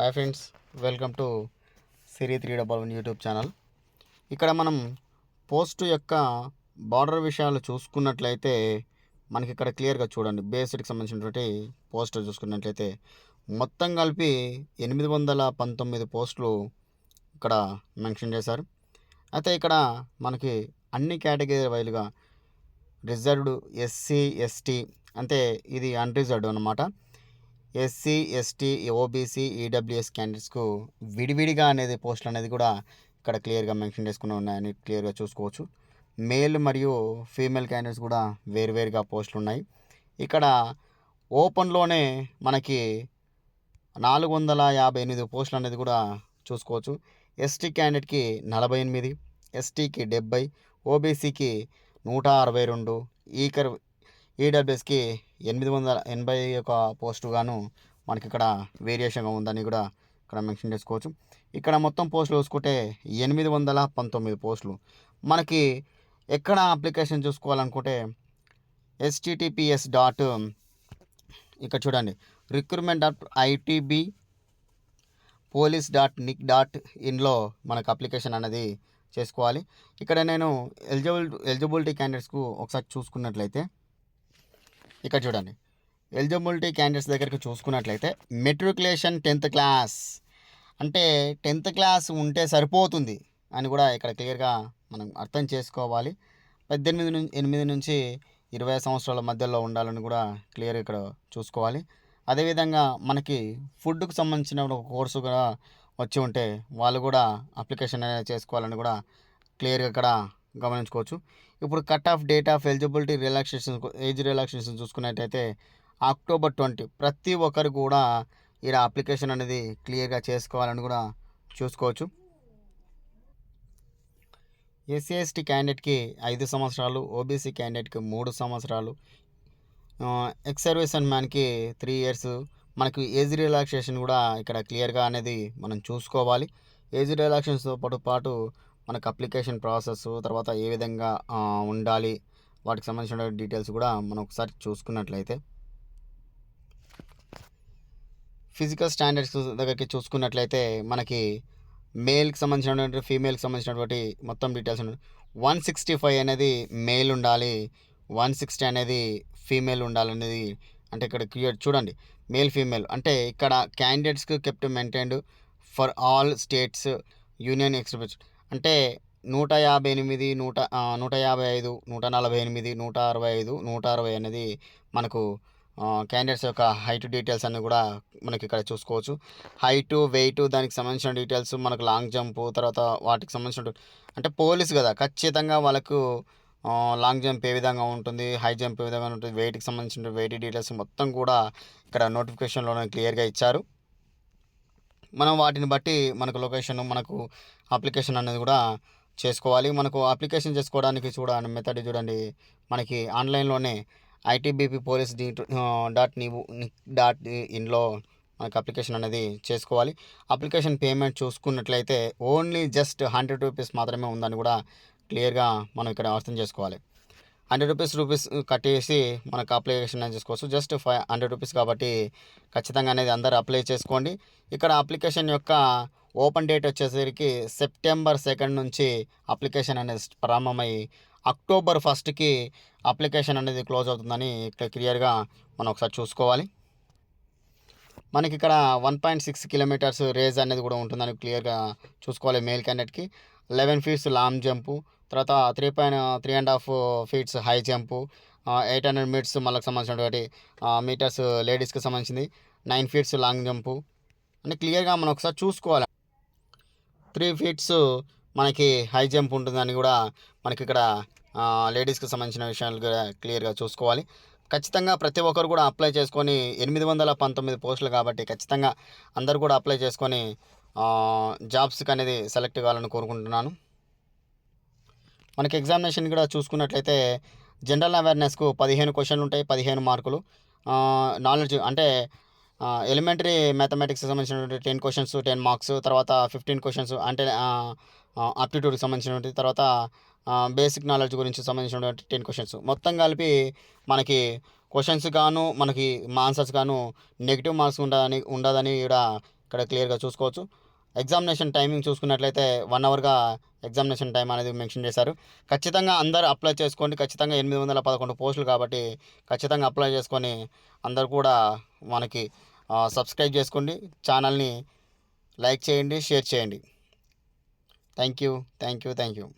Hi friends welcome to Siri three double one YouTube channel. ఇక్కడ మనం post యొక్క border విషయాలు చూసుకున్నట్లయితే మనకి ఇక్కడ క్లియర్గా చూడండి. బేసిడ్కి సంబంధించినటువంటి పోస్టర్ చూసుకున్నట్లయితే మొత్తం కలిపి ఎనిమిది వందల పంతొమ్మిది పోస్టులు ఇక్కడ మెన్షన్ చేశారు. అయితే ఇక్కడ మనకి అన్ని కేటగిరీ వైలుగా రిజర్వ్డ్ ఎస్సీ ఎస్టీ అంటే ఇది అన్రిజర్వ్డ్ అనమాట ఎస్సీ ఎస్టీ ఓబీసీ ఈడబ్ల్యూఎస్ క్యాండిడేట్స్కు విడివిడిగా అనేది పోస్టులు అనేది కూడా ఇక్కడ క్లియర్గా మెన్షన్ చేసుకుని ఉన్నాయని క్లియర్గా చూసుకోవచ్చు. మేల్ మరియు ఫీమేల్ క్యాండిడేట్స్ కూడా వేరువేరుగా పోస్టులు ఉన్నాయి. ఇక్కడ ఓపెన్లోనే మనకి నాలుగు వందల యాభై ఎనిమిది పోస్టులు అనేది కూడా చూసుకోవచ్చు. ఎస్టీ క్యాండిడేట్కి నలభై ఎనిమిది ఎస్టీకి డెబ్బై ఓబీసీకి నూట అరవై రెండు ఈకర్ ఈడబ్ల్యూఎస్కి ఎనిమిది వందల ఎనభై ఒక పోస్టుగాను మనకి ఇక్కడ వేరియేషన్గా ఉందని కూడా ఇక్కడ మెన్షన్ చేసుకోవచ్చు. ఇక్కడ మొత్తం పోస్టులు చూసుకుంటే ఎనిమిది వందల పంతొమ్మిది పోస్టులు. మనకి ఎక్కడ అప్లికేషన్ చూసుకోవాలనుకుంటే ఎస్టీటీపీఎస్ డాట్ ఇక్కడ చూడండి. Recruitment dot ITB police dot nic dot ఇన్లో మనకు అప్లికేషన్ అనేది చేసుకోవాలి. ఇక్కడ నేను ఎలిజిబుల్ ఎలిజిబిలిటీ క్యాండిడేట్స్కు ఒకసారి చూసుకున్నట్లయితే ఇక్కడ చూడండి. ఎలిజిబిలిటీ క్యాండిడేట్స్ దగ్గరికి చూసుకున్నట్లయితే మెట్రికులేషన్ టెన్త్ క్లాస్. అంటే టెన్త్ క్లాస్ ఉంటే సరిపోతుంది అని కూడా ఇక్కడ క్లియర్గా మనం అర్థం చేసుకోవాలి. పద్దెనిమిది నుంచి ఎనిమిది నుంచి ఇరవై సంవత్సరాల మధ్యలో ఉండాలని కూడా క్లియర్ ఇక్కడ చూసుకోవాలి. అదేవిధంగా మనకి ఫుడ్కు సంబంధించిన ఒక కోర్సు కూడా వచ్చి ఉంటే వాళ్ళు కూడా అప్లికేషన్ అనేది చేసుకోవాలని కూడా క్లియర్గా ఇక్కడ గమనించుకోవచ్చు. ఇప్పుడు cut off date of eligibility relaxation age relaxation చూసుకున్నట్టయితే అక్టోబర్ ట్వంటీ ప్రతి ఒక్కరు కూడా ఈ అప్లికేషన్ అనేది క్లియర్గా చేసుకోవాలని కూడా చూసుకోవచ్చు. ఎస్సీ ఎస్టీ క్యాండిడేట్కి ఐదు సంవత్సరాలు ఓబీసీ క్యాండిడేట్కి మూడు సంవత్సరాలు ఎక్స్ సర్వీస్ మ్యాన్కి త్రీ ఇయర్స్. మనకి ఏజ్ రిలాక్సేషన్ కూడా ఇక్కడ క్లియర్గా అనేది మనం చూసుకోవాలి. ఏజ్ రిలాక్సేషన్తో పాటు పాటు మనకు అప్లికేషన్ ప్రాసెస్ తర్వాత ఏ విధంగా ఉండాలి వాటికి సంబంధించిన డీటెయిల్స్ కూడా మనం ఒకసారి చూసుకున్నట్లయితే. ఫిజికల్ స్టాండర్డ్స్ దగ్గరికి చూసుకున్నట్లయితే మనకి మేల్కి సంబంధించినటువంటి ఫీమేల్కి సంబంధించినటువంటి మొత్తం డీటెయిల్స్ వన్ సిక్స్టీ ఫైవ్ అనేది మేల్ ఉండాలి. వన్ సిక్స్టీ అనేది ఫీమేల్ ఉండాలనేది అంటే ఇక్కడ క్లియర్ చూడండి. మేల్ ఫీమేల్ అంటే ఇక్కడ క్యాండిడేట్స్కి kept maintained for all states union express అంటే నూట యాభై ఎనిమిది నూట నూట యాభై ఐదు నూట నలభై ఎనిమిది నూట అరవై ఐదు నూట అరవై అనేది మనకు క్యాండిడేట్స్ యొక్క హైట్ డీటెయిల్స్ అన్ని కూడా మనకి ఇక్కడ చూసుకోవచ్చు. హైటు వెయిట్ దానికి సంబంధించిన డీటెయిల్స్ మనకు లాంగ్ జంప్ తర్వాత వాటికి సంబంధించిన అంటే పోలీస్ కదా ఖచ్చితంగా వాళ్ళకు లాంగ్ జంప్ ఏ విధంగా ఉంటుంది హై జంప్ ఏ విధంగా ఉంటుంది వెయిట్కి సంబంధించిన వెయిట్ డీటెయిల్స్ మొత్తం కూడా ఇక్కడ నోటిఫికేషన్లోనే క్లియర్గా ఇచ్చారు. మనం వాటిని బట్టి మనకు లొకేషన్ మనకు అప్లికేషన్ అనేది కూడా చేసుకోవాలి. మనకు అప్లికేషన్ చేసుకోవడానికి చూడండి మెథడ్ చూడండి. మనకి ఆన్లైన్లోనే ఐటీబీపీ పోలీస్ డీ డాట్ నీవు డాట్ ఇన్లో మనకు అప్లికేషన్ అనేది చేసుకోవాలి. అప్లికేషన్ పేమెంట్ చూసుకున్నట్లయితే ఓన్లీ జస్ట్ హండ్రెడ్ రూపీస్ మాత్రమే ఉందని కూడా క్లియర్గా మనం ఇక్కడ అర్థం చేసుకోవాలి. హండ్రెడ్ రూపీస్ రూపీస్ కట్టేసి మనకు అప్లికేషన్ అనేది చేసుకోవచ్చు. జస్ట్ ఫైవ్ హండ్రెడ్ రూపీస్ కాబట్టి ఖచ్చితంగా అనేది అందరు అప్లై చేసుకోండి. ఇక్కడ అప్లికేషన్ యొక్క ఓపెన్ డేట్ వచ్చేసరికి సెప్టెంబర్ సెకండ్ నుంచి అప్లికేషన్ అనేది ప్రారంభమై అక్టోబర్ ఫస్ట్కి అప్లికేషన్ అనేది క్లోజ్ అవుతుందని ఇక్కడ క్లియర్గా మనం ఒకసారి చూసుకోవాలి. మనకి ఇక్కడ one point six kilometres race అనేది కూడా ఉంటుందని క్లియర్గా చూసుకోవాలి మేల్ క్యాండిడేట్కి లెవెన్ ఫీట్స్ లాంగ్ జంపు తర్వాత three point three and half feets high jump eight hundred metres మళ్ళకి సంబంధించినటువంటి మీటర్స్ లేడీస్కి సంబంధించింది. Nine feets long jump. అని క్లియర్గా మనం ఒకసారి చూసుకోవాలి. త్రీ ఫీట్స్ మనకి హై జంప్ ఉంటుందని కూడా మనకి ఇక్కడ లేడీస్కి సంబంధించిన విషయాలు కూడా క్లియర్గా చూసుకోవాలి. ఖచ్చితంగా ప్రతి ఒక్కరు కూడా అప్లై చేసుకొని ఎనిమిది వందల పంతొమ్మిది పోస్టులు కాబట్టి ఖచ్చితంగా అందరు కూడా అప్లై చేసుకొని జాబ్స్కి అనేది సెలెక్ట్ కావాలని కోరుకుంటున్నాను. మనకి ఎగ్జామినేషన్ కూడా చూసుకున్నట్లయితే జనరల్ అవేర్నెస్కు పదిహేను క్వశ్చన్లు ఉంటాయి పదిహేను మార్కులు. నాలెడ్జ్ అంటే ఎలిమెంటరీ మ్యాథమెటిక్స్కి సంబంధించినటువంటి టెన్ క్వశ్చన్స్ టెన్ మార్క్స్ తర్వాత ఫిఫ్టీన్ క్వశ్చన్స్ అంటే ఆప్టిట్యూడ్కి సంబంధించినటువంటి తర్వాత బేసిక్ నాలెడ్జ్ గురించి సంబంధించినటువంటి టెన్ క్వశ్చన్స్. మొత్తం కలిపి మనకి క్వశ్చన్స్ గాను మనకి ఆన్సర్స్ గాను నెగిటివ్ మార్క్స్ ఉండదని ఉండదని ఇక్కడ ఇక్కడ క్లియర్గా చూసుకోవచ్చు. ఎగ్జామినేషన్ టైమింగ్ చూసుకున్నట్లయితే వన్ అవర్గా ఎగ్జామినేషన్ టైం అనేది మెన్షన్ చేశారు. ఖచ్చితంగా అందరు అప్లై చేసుకోండి. ఖచ్చితంగా ఎనిమిది వందల పదకొండు పోస్టులు కాబట్టి ఖచ్చితంగా అప్లై చేసుకొని అందరు కూడా మనకి సబ్స్క్రైబ్ చేసుకోండి. ఛానల్ని లైక్ చేయండి షేర్ చేయండి. Thank you thank you thank you